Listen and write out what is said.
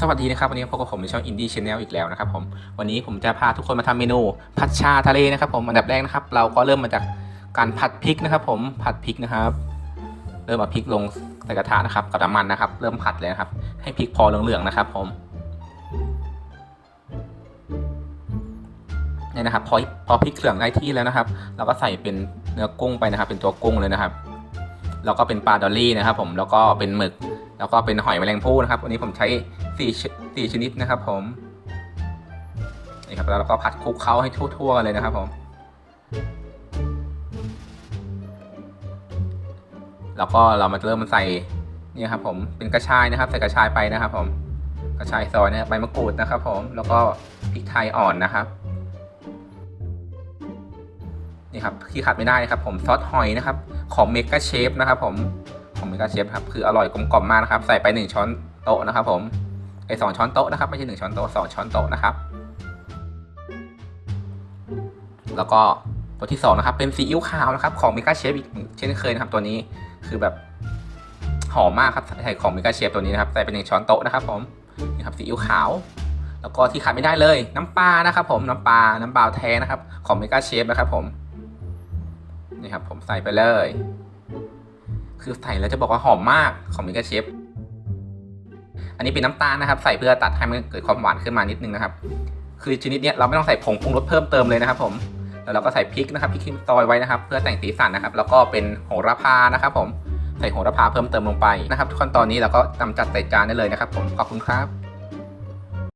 สวัสดีนะครับวันนี้พบกับผมในช่องอินดี้ชาแนลอีกแล้วนะครับผมวันนี้ผมจะพาทุกคนมาทำเมนูผัดชาทะเลนะครับผมอันดับแรกนะครับ เราก็เริ่มมาจากการผัดพริกนะครับ ผมผัดพริกนะครับ เริ่มเอาพริกลงใส่กระทะนะครับกับน้ำมันนะครับ เริ่มผัดเลยนะครับ ให้พริกพอเหลืองๆนะครับ ผมนี่นะครับพอพอพริกเหลืองได้ที่แล้วนะครับ เราก็ใส่เป็นเนื้อกุ้งไปนะครับ เป็นตัวกุ้งเลยนะครับ แล้วก็เป็นปลาดอลลี่นะครับ ผมแล้วก็เป็นหมึก แล้วก็เป็นหอยแมลงภู่นะครับ วันนี้ผมใช้สี่ชสี่ชนิดนะครับ ผมนี่ครับแล้วเราก็ผัดคลุกเคล้าให้ทั่วๆเลยนะครับ ผม แล้วก็เรามาเริ่มใส่นี่ครับ ผมเป็นกระชายนะครับ ใส่กระชายไปนะครับ ผมกระชายซอยนี่ยใบมะกรูดนะครับ ผมแล้วก็พริกไทยอ่อนนะครับนี่ครับที่ขาดไม่ได้นะครับ ผมซอสหอยนะครับ ของเมกาเชฟนะครับ ผม ของเมกาเชฟครับคืออร่อยกลมกล่อมมากนะครับ ใส่ไปหนึ่งช้อนโต๊ะนะครับ ผมไอสองช้อนโต๊ะนะครับไม่ใช่หนึ่งช้อนโต๊ะสองช้อนโต๊ะนะครับ แล้วก็ตัวที่สองนะครับ เป็นซีอิ๊วขาวนะครับ ของเมกาเชฟอีกเช่นเคยนะครับ ตัวนี้คือแบบหอมมากครับใส่ของเมกาเชฟตัวนี้นะครับใส่ไปหนึ่งช้อนโต๊ะนะครับ ผมนี่ครับซีอิ๊วขาว แล้วก็ที่ขาดไม่ได้เลย น้ำปลานะครับ ผมน้ำปลาน้ำปลาแท้นะครับ ของเมกาเชฟนะครับ ผมนี่ครับผมใส่ไปเลย คือใส่แล้วจะบอกว่าหอมมากของมิกาเชฟอันนี้เป็นน้ำตาลนะครับ ใส่เพื่อตัดให้มันเกิดความหวานขึ้นมานิดนึงนะครับ คือชนิดเนี้ยเราไม่ต้องใส่ผงปรุงรสเพิ่มเติมเลยนะครับ ผมแล้วเราก็ใส่พริกนะครับพริกที่ซอยไว้นะครับ เพื่อแต่งสีสันนะครับ แล้วก็เป็นโหระพานะครับ ผมใส่โหระพาเพิ่มเติมลงไปนะครับทุกขั้นตอนนี้เราก็นำจัดใส่จานได้เลยนะครับ ผมขอบคุณครับ